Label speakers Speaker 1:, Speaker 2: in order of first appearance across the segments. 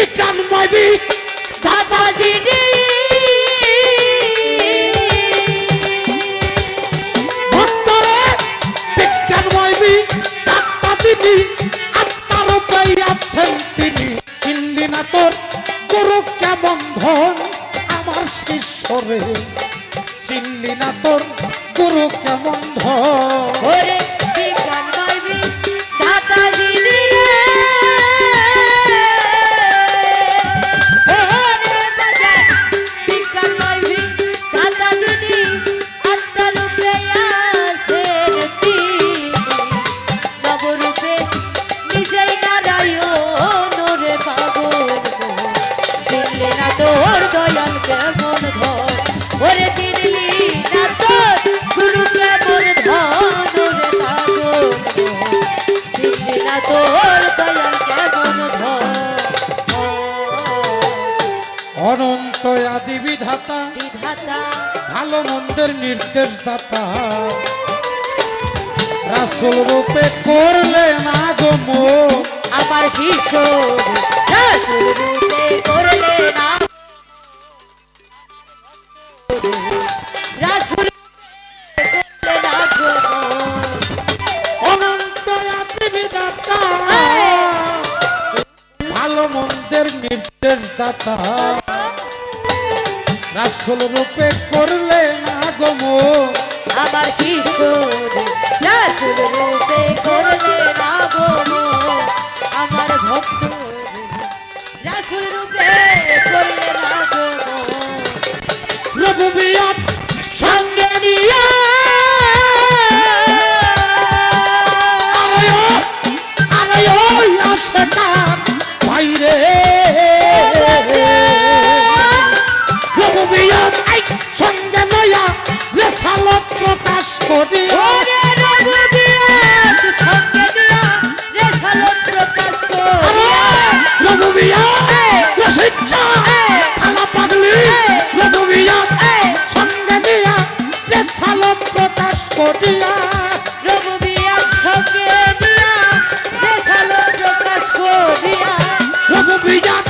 Speaker 1: বিজ্ঞানময় বিক
Speaker 2: ধাতা দিদি
Speaker 1: ভক্তরে বিজ্ঞানময় বিক আত্মা তিনি আত্মার উপায় আছেন তিনি। চিনলি না তোর গুরু কেমন ধন আমার শিষ্যরে। চিনলি না তোর গুরু কেমন ধন ভালো মন্দের নির্দেশ দাতা। রাসুল রূপে করলে না গো।
Speaker 2: আমার শিষ্য রাসূল রূপে করলে না রাসূল
Speaker 1: ভালো মন্দের নির্দেশ দাতা। রাসুল রূপে রেসালত প্রকাশ করি রঘুবিয়াত রসিচ্ছা খালা পাগলি রঘুবিয়াত সঙ্গে নিয়া রেসালত প্রকাশ করিয়া
Speaker 2: রঘুবীর সঙ্গে নিয়া রেখালো প্রকাশ করিয়া
Speaker 1: রঘুবিয়াত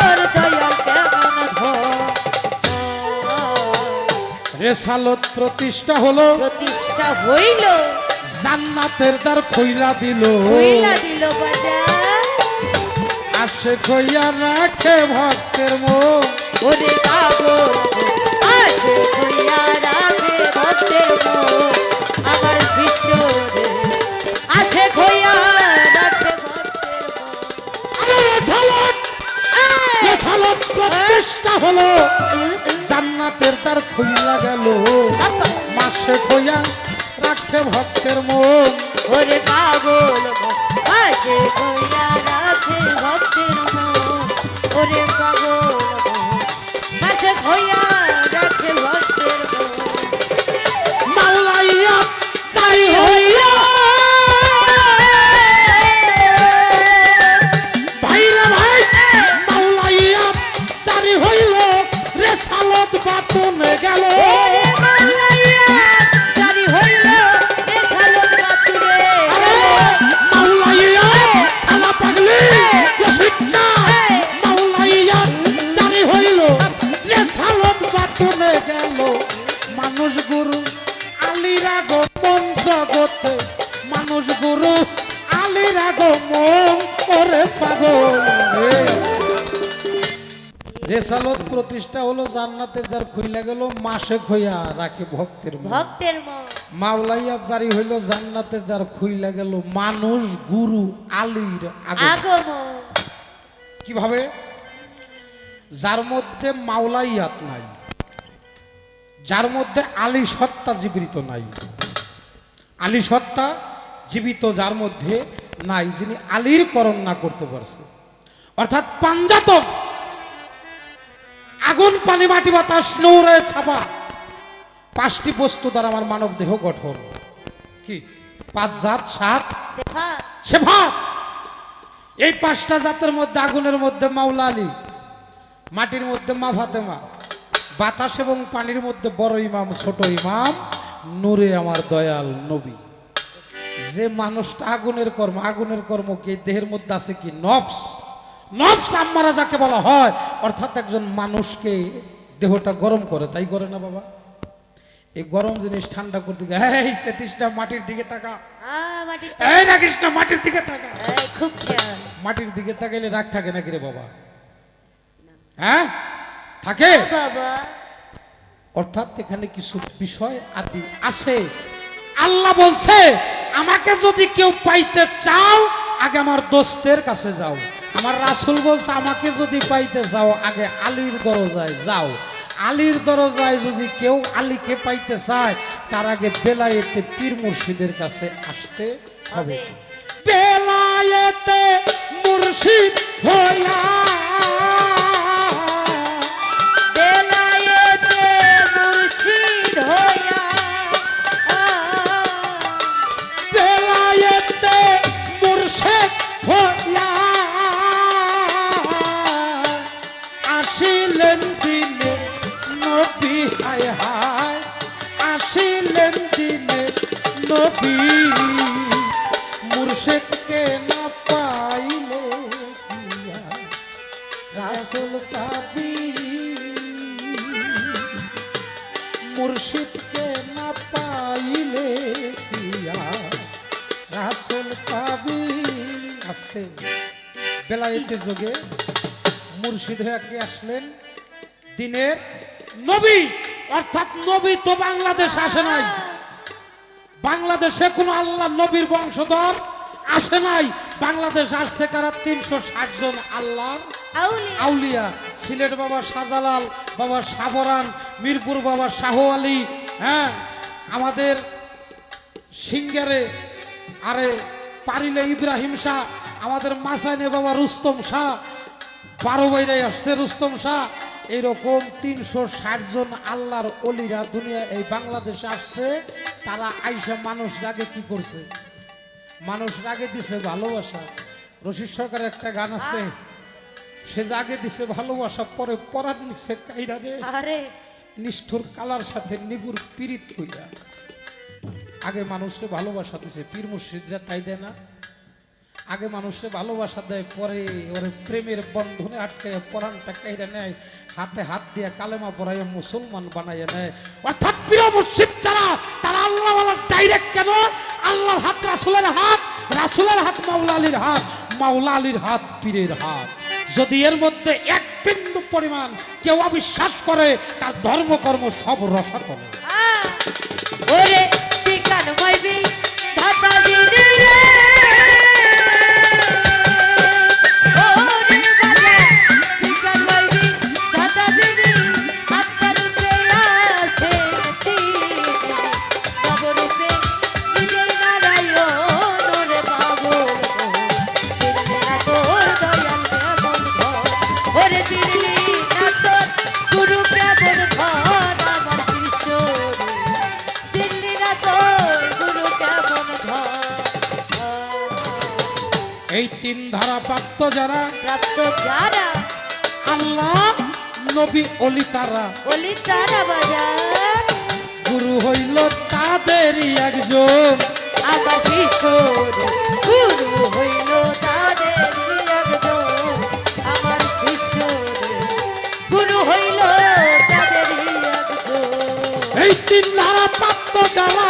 Speaker 1: রেসালত প্রতিষ্ঠা হলো।
Speaker 2: প্রতিষ্ঠা হইল।
Speaker 1: জান্নাতের দ্বার খইলা দিল।
Speaker 2: হইলা দিল বাজার।
Speaker 1: আসে খইয়া রাখে ভক্তের মন।
Speaker 2: ওরে পাগল আসে কইয়া রাখে ভক্তের মন। আমার বিশ্ব আসে কইয়া রাখে ভক্তের
Speaker 1: আরে রেসালত রেসালত প্রতিষ্ঠা হলো। জান্নাতের তার খুইলা গেল। মাসে খোয়া রাখে ভক্তের মন।
Speaker 2: ওরে পাগল ভক্ত রাখে ভক্তের মন। ওরে পাগল
Speaker 1: রেসালত প্রতিষ্ঠা হলো জান্নাতের দ্বার খুইলা গেল মাসে খইয়া রাখে ভক্তের
Speaker 2: ভক্তের
Speaker 1: মাওলাইয়া জারি হইল জান্নাতের দ্বার খুইলা গেল মানুষ গুরু আলীর আগমন। কীভাবে? যার মধ্যে মাওলাইয়াত নাই যার মধ্যে আলী সত্তা জীবিত নাই। আলী সত্তা জীবিত যার মধ্যে নাই যিনি আলীর করণ না করতে পারছে। অর্থাৎ পাঞ্জাতন। আগুন পানি মাটি বাতাস নৌরে ছাপা। পাঁচটি বস্তু দ্বারা আমার মানব দেহ গঠন। কি? পাঁচ জাত সাত? এই পাঁচটা জাতের মধ্যে আগুনের মধ্যে মাওলা আলী মাটির মধ্যে মা ফাতেমা বাতাস এবং পানির মধ্যে বড় ইমাম ছোট ইমাম নূরে আমার দয়াল নবী। যে মানুষটা আগুনের কর্ম আগুনের কর্ম কি? দেহের মধ্যে আছে কি? নফস। নফস আম্মারা যাকে বলা হয় অর্থাৎ একজন মানুষকে দেহটা গরম করে তাই করে না বাবা? এই গরম জিনিস ঠান্ডা করতে গিয়ে এই সেতিসটা মাটির দিকে টাকা এই না মাটির দিকে টাকা
Speaker 2: এই, খুব
Speaker 1: মাটির দিকে তাকাইলে রাগ থাকে নাকি রে বাবা? হ্যাঁ? থাকে?
Speaker 2: বাবা।
Speaker 1: অর্থাৎ এখানে কিছু বিষয় আদি আছে। আল্লাহ বলছে আমাকে যদি কেউ পাইতে চাও আগে আমার দোস্তের কাছে যাও। আমার রাসুল বলছে আমাকে যদি পাইতে চাও আগে আলীর দরজায় যাও আলীর দরজায় যদি কেউ আলীকে পাইতে চায় তার আগে বেলায়েতে পীর মুর্শিদের কাছে আসতে হবে
Speaker 2: হবে।
Speaker 1: বেলায়েতে মুর্শিদ হইয়া যোগে মুর্শিদ হয়ে আসলেন? দিনের নবী। অর্থাৎ নবী তো বাংলাদেশ আসে নাই। বাংলাদেশে কোনো আল্লাহ নবীর বংশধর আসে নাই। বাংলাদেশ আসছে কারা? তিনশো ষাট জন আল্লাহ
Speaker 2: আউলিয়া।
Speaker 1: সিলেট বাবা শাহজালাল বাবা সাবরান মিরপুর বাবা শাহ আলী হ্যাঁ? আমাদের সিঙ্গারে আরে পারিলে ইব্রাহিম শাহ আমাদের মাসাইনে বাবা রুস্তম শাহ বারো বাইরে আসছে রুস্তম শাহ। এইরকম তিনশো ষাট জন আল্লাহর অলিরা দুনিয়া এই বাংলাদেশে আসছে তারা আইসা মানুষ রাগে কি করছে? মানুষ রাগে দিছে ভালোবাসা। রশিদ সরকারের একটা গান আছে সে জাগে দিছে ভালোবাসা পরে পরার নিচে কাইরা রে। নিষ্ঠুর কালার সাথে নিগুর পীড়িত হইয়া। আগে মানুষকে ভালোবাসা দিছে পীর মুর্শিদরা তাই দেয় না? আগে মানুষকে ভালোবাসা দেয় পরে ওরে প্রেমের বন্ধনে আটকে পরানটা কাইরা নেয় হাতে হাত দিয়ে কালেমা পড়াইয়া মুসলমান বানাইয়া নেয়। অর্থাৎ প্রিয় মুর্শিদ যারা তারা আল্লাহ ডাইরেক্ট কেন? আল্লাহর হাত রাসুলের হাত রাসুলের হাত মাওলা আলীর হাত মাওলা আলীর হাত পীরের হাত। যদি এর মধ্যে এক বিন্দু পরিমাণ কেউ অবিশ্বাস করে তার ধর্মকর্ম সব রসাতল।
Speaker 2: আ,
Speaker 1: প্রাপ্ত যারা? আল্লাহ নবী অলি তারা।
Speaker 2: বাজার।
Speaker 1: গুরু হইল তাদেরই একজন।
Speaker 2: শিষ্য গুরু হইল তাদের একজন। আমার শিষ্য গুরু হইল তাদের একজন।
Speaker 1: এই তিন ধারা প্রাপ্ত যারা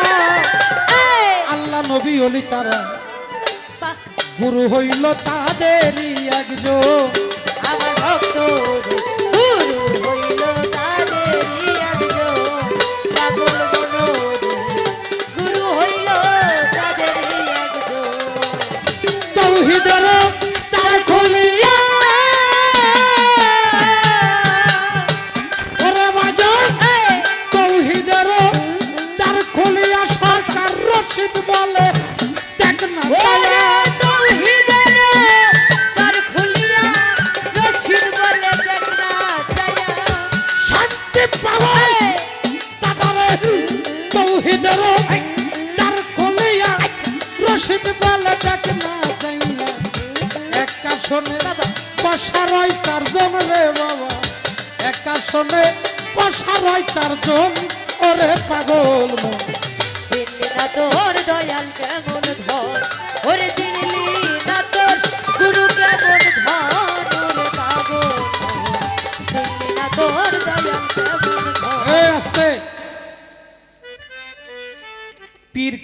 Speaker 1: আল্লাহ নবী অলি তারা। গুরু হইল তাদেরই একজন
Speaker 2: আমার ভক্ত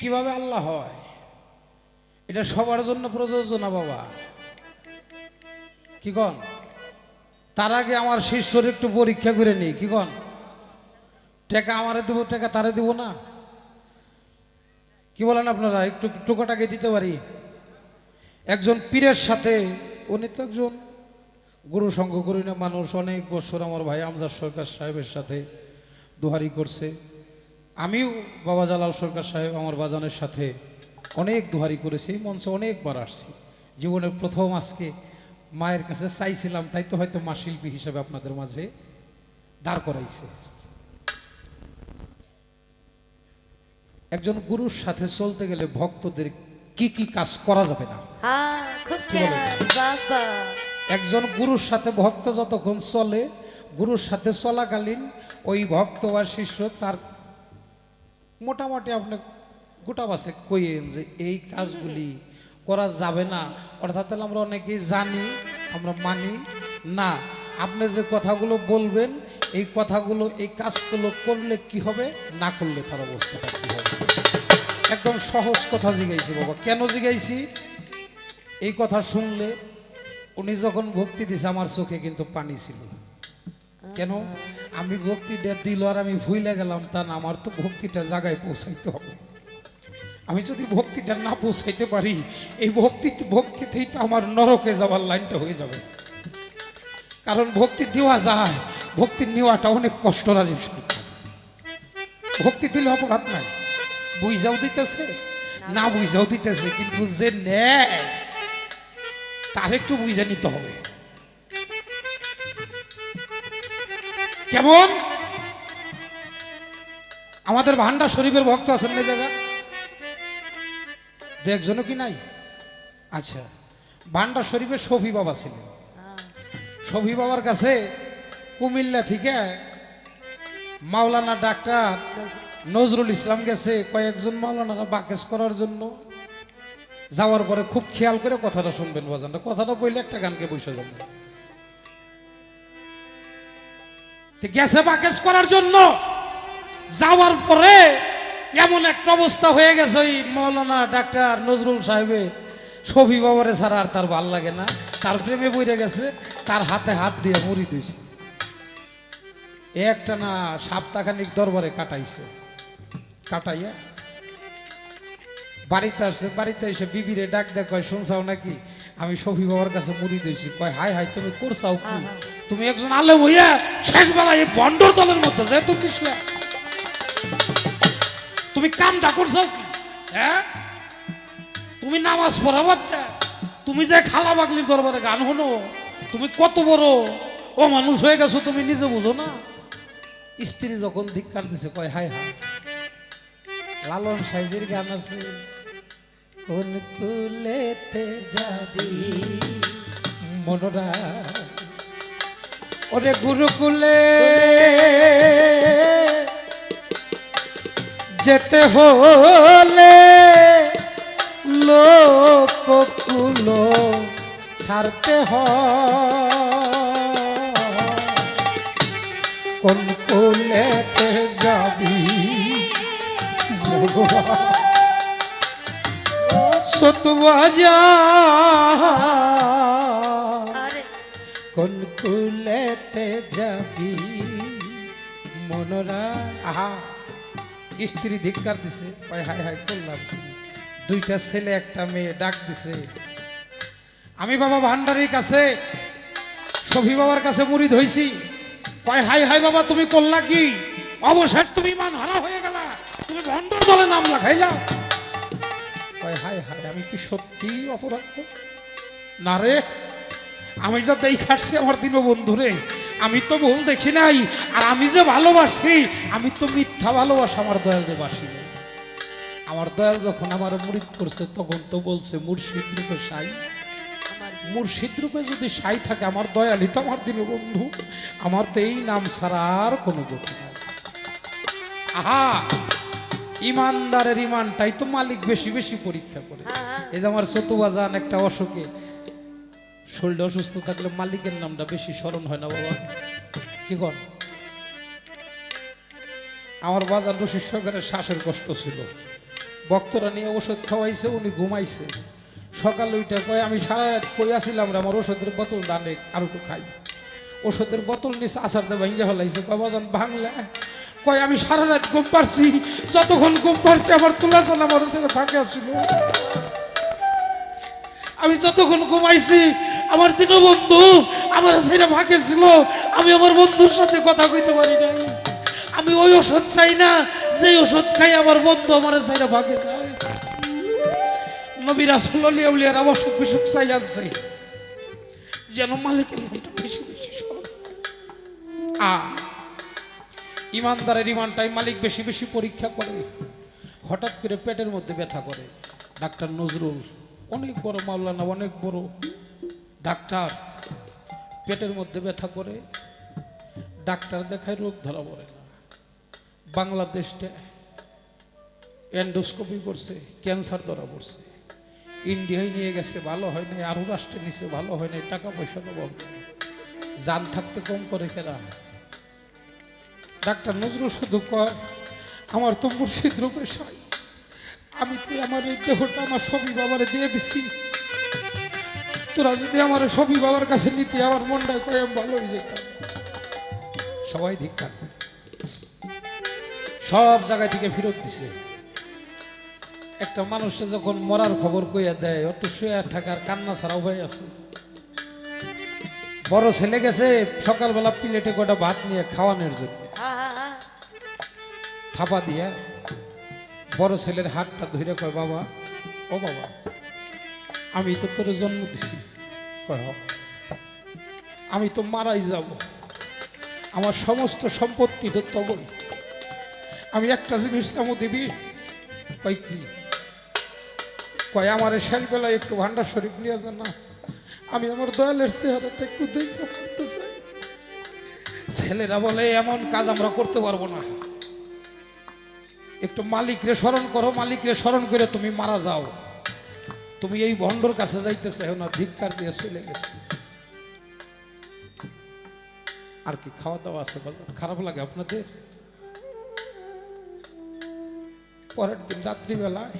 Speaker 1: কীভাবে আল্লাহ হয়? এটা সবার জন্য প্রযোজ্য না বাবা? কি কন? তার আগে আমার শিষ্যর একটু পরীক্ষা করে নিই কি কন? টাকা আমারে দেবো, টাকা তারে দেবো না? কি বলেন আপনারা? একটু টোকাটাকে দিতে পারি? একজন পীরের সাথে, উনি তো একজন গুরু সঙ্গ করি না, মানুষ অনেক বছর আমার ভাই আমজাদ সরকার সাহেবের সাথে দোহারি করছে। আমিও বাবা জালাল সরকার সাহেব আমার বাজানের সাথে অনেক দোহারি করেছি মঞ্চে অনেকবার আসছি। জীবনের প্রথম আজকে মায়ের কাছে চাইছিলাম তাই তো হয়তো মা শিল্পী হিসাবে আপনাদের মাঝে দাঁড় করাইছে। একজন গুরুর সাথে চলতে গেলে ভক্তদের কি কি কাজ করা যাবে না? একজন গুরুর সাথে ভক্ত যতক্ষণ চলে গুরুর সাথে চলাকালীন ওই ভক্ত বা শিষ্য তার মোটামুটি আপনি গোটা বাসে কইয়েন যে এই কাজগুলি করা যাবে না। অর্থাৎ তাহলে আমরা অনেকেই জানি, আমরা মানি না। আপনি যে কথাগুলো বলবেন, এই কথাগুলো, এই কাজগুলো করলে কি হবে? না করলে তার অবস্থাটা কি হবে? একদম সহজ কথা জিগাইছি বাবা কেন জিগাইছি এই কথা শুনলে উনি যখন ভক্তি দিছে, আমার চোখে কিন্তু পানি ছিল। কেন? আমি ভক্তিটা দিল আর আমি ভুলে গেলাম তা না আমার তো ভক্তিটা জায়গায় পৌঁছাইতে হবে। আমি যদি ভক্তিটা না পৌঁছাইতে পারি এই ভক্তি ভক্তিতেই তো আমার নরকে যাওয়ার লাইনটা হয়ে যাবে। কারণ ভক্তি দেওয়া যায় ভক্তি নেওয়াটা অনেক কষ্ট রাজীব সরকার ভক্তি দিলে অপরাধ নাই। বুঝাও দিতেছে? না বুঝাও দিতেছে কিন্তু যে নেয় তার একটু বুঝে নিতে হবে। কেমন? আমাদের ভান্ডার শরীফের ভক্ত আছেন না জায়গা একজনও কি নাই? আচ্ছা ভান্ডার শরীফের শফি বাবা ছিলেন। শফি বাবার কাছে কুমিল্লা থেকে মাওলানা ডাক্তার নজরুল ইসলাম গেছে কয়েকজন মাওলানারা বাকেশ করার জন্য। যাওয়ার পরে খুব খেয়াল করে কথাটা শুনবেন বাজানটা। কথাটা বললে একটা গানকে বসে যাবে। গেছে বাকেশ করার জন্য। যাওয়ার পরে এমন একটা অবস্থা হয়ে গেছে ওই মৌলানা ডাক্তার নজরুল সাহেবের ছবি বাবারে ছাড়া আর তার ভালো লাগে না। তার প্রেমে বইরে গেছে তার হাতে হাত দিয়ে মুড়ি দিয়েছে। একটা না সপ্তাহখানিক দরবারে কাটাইছে। কাটাইয়া বাড়িতে আসছে বাড়িতে এসে বিবিরে ডাক দেখ শুনছাও নাকি? আমি শফি বাবার কাছে মুড়ি দিয়েছি। কয় হাই হাই তুমি করছাও কি?
Speaker 2: হ্যাঁ, হ্যাঁ।
Speaker 1: তুমি একজন আলেম হইয়া শেষ বেলায় এই বন্ডর দলের মধ্যে যে তুমি তুমি কামটা করছ কি? হ্যাঁ? তুমি নামাজ পড়া বাচ্চা তুমি যে খালা বাগলির দরবারে গান হলো, তুমি কত বড় ও মানুষ হয়ে গেছো তুমি নিজে বুঝো না। স্ত্রী যখন ধিক্কার দিছে, কয় হাই হাই লালন সাইজের গান আছে। কোন কুলেতে যাবি? মনোরা ওরে গুরুকুলে যেতে হলে লোককুল ছাড়তে হয় কোন কুলেতে যাবি সতবাজা
Speaker 2: আরে
Speaker 1: কোন কুলেতে যাবি মনোরা আহা, স্ত্রী ধিক্কার দিছে, কয় হাই হাই করলাম? দুইটা ছেলে, একটা মেয়ে ডাক দিছে, আমি বাবা ভান্ডারির কাছে, সফি বাবার কাছে মুড়ি ধইছি কয় হাই হাই বাবা, তুমি করলা কি অবশেষ তুমি মান হারা হয়ে গেলা তুমি ভণ্ডর দলে নাম লাগাইলা কয় হাই হাই আমি কি সত্যি অপরাধ? না রে আমি যা দেই খাটছি আমার দিন বন্ধুরে আমি তো ভুল দেখি নাই আর আমি যে ভালোবাসি আমি তো মিথ্যা ভালোবাসা আমার দয়াল দেবাসি আমার দয়াল যখন আমার মুরিদ করছে তখন তো বলছে মুর্শিদ রূপে সাই। মুর্শিদ রূপে যদি সাই থাকে আমার দয়ালই তো আমার দিনে বন্ধু আমার তো এই নাম ছাড়া আর কোনো গতি নাই। আহা! ইমানদারের ইমানটাই তো মালিক বেশি বেশি পরীক্ষা করে।
Speaker 2: হ্যাঁ
Speaker 1: এই যে আমার সতুবাজান একটা অসুখে শরীরটা অসুস্থ থাকলে মালিকের নামটা বেশি স্মরণ হয় না বাবা। কি কর? আমার বাজার রশিদ সরকারের শ্বাসের কষ্ট ছিল। বক্তরা নিয়ে ওষুধ খাওয়াইছে, উনি ঘুমাইছে। সকাল উঠে কয়, আমি সারা রাত কই আসিলাম আমার ওষুধের বোতল দানে আর একটু খাই। ওষুধের বোতল নিচে আসার দে ভাঙ্গে ফেলাইছে, কয়, বাজান, ভাঙলা? কয়, আমি সারা রাত ঘুম পারছি, যতক্ষণ ঘুম পারছি, আমার তুলা চাল আমার ছেলে ফাঁকে আসছিল আমি যতক্ষণ ঘুমাইছি আমার বন্ধু, আমার ছেলে ফাঁকে ছিল, আমি আমার বন্ধুর সাথে কথা কইতে পারি নাই। আমি ওই ওষুধ চাই না যে ওষুধ খাই আমার বন্ধু আমার ছেলে ফাঁকে যায়। নবীরা সুলিয়া উলিয়ার অসুখ বিসুখ চাই আনছে। যেন মালিকের নামটা বেশি বেশি। আ, ইমানদারের ইমানটাই মালিক বেশি বেশি পরীক্ষা করে। হঠাৎ করে পেটের মধ্যে ব্যথা করে। ডাক্তার নজরুল, অনেক বড় মাওলানা, অনেক বড় ডাক্তার, পেটের মধ্যে ব্যথা করে, ডাক্তার দেখায় রোগ ধরা পড়ে না। বাংলাদেশটা এন্ডোস্কোপি করছে ক্যান্সার ধরা পড়ছে। ইন্ডিয়ায় নিয়ে গেছে, ভালো হয় নাই। আরও রাষ্ট্রে নিচে ভালো হয় টাকা পয়সা অভাব যান থাকতে কম করে কেনা ডাক্তার নজরুল শুধু কয়, আমার তো মুর্শিদ রূপে সাই। আমি তো আমার এই দেহটা আমার সবই বাবারে দিয়ে দিছি। তোরা যদি আমার সবই বাবার কাছে নিতে, আমার মনটা কয় হয়ে যেতাম। সবাই ধিক্কার সব জায়গা থেকে ফেরত দিছে। একটা মানুষে যখন মরার খবর কইয়া দেয়, অত শুয়ে থাকার কান্না ছাড়া উপায় আছে। বড় ছেলে গেছে, সকালবেলা প্লেটে কটা ভাত নিয়ে খাওয়ানোর জন্য। থাপা দিয়া, বড় ছেলের হাতটা ধরে কয়, বাবা, ও বাবা আমি তো তোর জন্ম দিছি। আমি তো মারাই যাব। আমার সমস্ত সম্পত্তি তো তবই। আমি একটা জিনিস চামো দিবি? কয় কি? কয় আমার শেষ বেলায় একটু ভান্ডার শরীফ নিয়ে যান না। আমি আমার দয়ালের চেহারাটা একটু দেখে পড়তে চাই। ছেলেরা বলে এমন কাজ আমরা করতে পারব না। একটু মালিকরে স্মরণ করো মালিকরে স্মরণ করে তুমি মারা যাও। তুমি এই ভণ্ডর কাছে যাইতে চাও না ধিক্কার দিয়ে চলে গেছে। আর কি খাওয়া দাওয়া আছে? খারাপ লাগে আপনাদের? পরের দিন রাত্রিবেলায়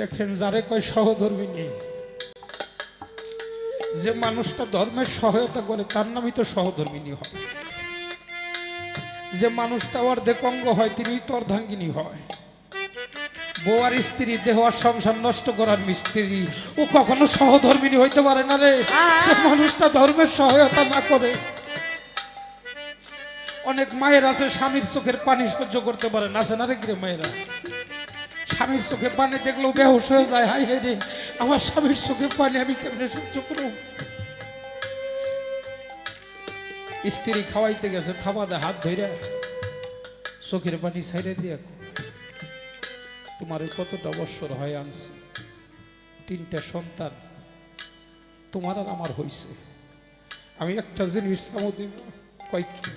Speaker 1: দেখেন যারে কয় সহধর্মী নেই। যে মানুষটা ধর্মের সহায়তা করে, তার নামই তো সহধর্মিনী হয় যে মানুষটা অর্ধেক অঙ্গ হয় তিনি তো অর্ধাঙ্গিনী হয়। বউ স্ত্রী, দেহ আর সংসার নষ্ট করার মিস্ত্রি। ও কখনো সহধর্মিনী হইতে পারে না রে। মানুষটা ধর্মের সহায়তা না করে। অনেক মায়ের আছে, স্বামীর চোখের পানি সহ্য করতে পারে না। আছে না রে কিরে মায়েরা? স্বামীর চোখে পানি দেখলেও বেহস হয়ে যায়। হাই হাই রে, আমার স্বামীর চোখে পানি আমি কেমনে সহ্য করব? স্ত্রী খাওয়াইতে গেছে থাবাদে হাত ধইরা। চোখের পানি ছাইড়ে দিয়ে তোমার এই কতটা বৎসর হয় আনছি? তিনটা সন্তান, তোমার আর আমার হইছে। আমি একটা জিনিস চামো দিব, কয় কি?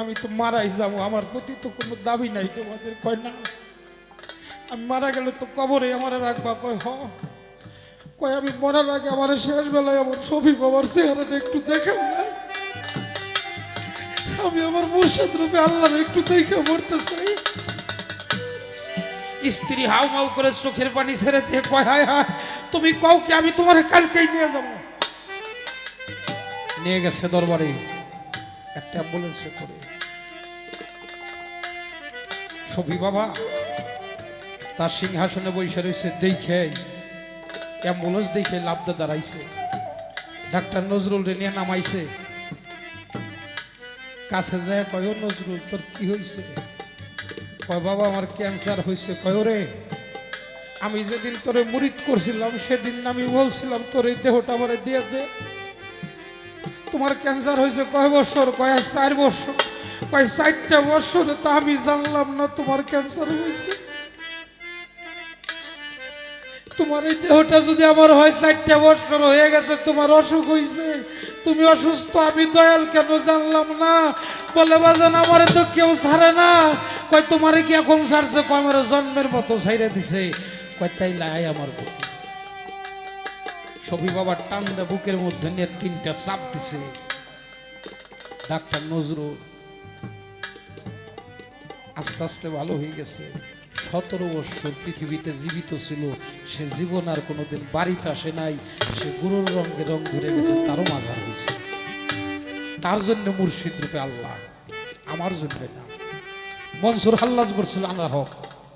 Speaker 1: আমি তো মারাই যাব, আমার প্রতি তো কোনো দাবি নাই তোমাদের, কয় না? আমি মারা গেলে তো কবরে আমার রাখবা, কয় হ। কয়, আমি মরার আগে আমার শেষ বেলায় আমার ছবি বাবার চেহারাটা একটু দেখাও না। আমি আমার মুর্শিদ রূপে আল্লাহর একটু দেখে মরতে চাই। স্ত্রী হাউ মাউ করে চোখের পানি ছেড়ে দিয়ে কয়, হায় হায়, তুমি কও কি আমি তোমার কালকেই নিয়ে যাব? নিয়ে গেছে দরবারে। একটা অ্যাম্বুলেন্সে করে। সফি বাবা, তার সিংহাসনে বসে রয়েছে, দেখে, অ্যাম্বুলেন্স দেখে লাভদা দাঁড়াইছে। ডাক্তার নজরুল রে নিয়ে নামাইছে। কাছে যায় কয় নজরুল, তোর কি হয়েছে কয়, বাবা, আমার ক্যান্সার হয়েছে কয় রে আমি যেদিন তোরে মুরিদ করছিলাম, সেদিন আমি বলছিলাম, তোর এই দেহটা আমার দিয়ে দে। তোমার ক্যান্সার হয়েছে কয় বছর? কয় চার বছর। কয়, চারটা বছরে, তো আমি জানলাম না তোমার ক্যান্সার হয়েছে তোমার এই দেহটা যদি আমার হয়, চারটা বছর হয়ে গেছে, তোমার অসুখ হয়েছে তুমি অসুস্থ, আমি দয়াল কেন জানলাম না? বলে বাজান আমারে তো কেউ ছাড়ে না। কয়, তোমারে কি এখন ছাড়ছে? কয়, আমার জন্মের মতো ছাইরে দিছে। কয়, তাই লাই আমার বুকে। সবি বাবার টান দে বুকের মধ্যে নিয়ে তিনটা চাপ দিছে। ডাক্তার নজরুল, আস্তে আস্তে ভালো হয়ে গেছে। সতেরো বছর পৃথিবীতে জীবিত ছিল। সে জীবন আর কোনোদিন বাড়িতে আসে নাই। সে গুরুর রঙে রং ধরে গেছে, তারও মাঝার হয়েছে। তার জন্য মুর্শিদ রূপে আল্লাহ আমার জন্য না। মনসুর হাল্লাজ বলছিল আল্লাহ হক।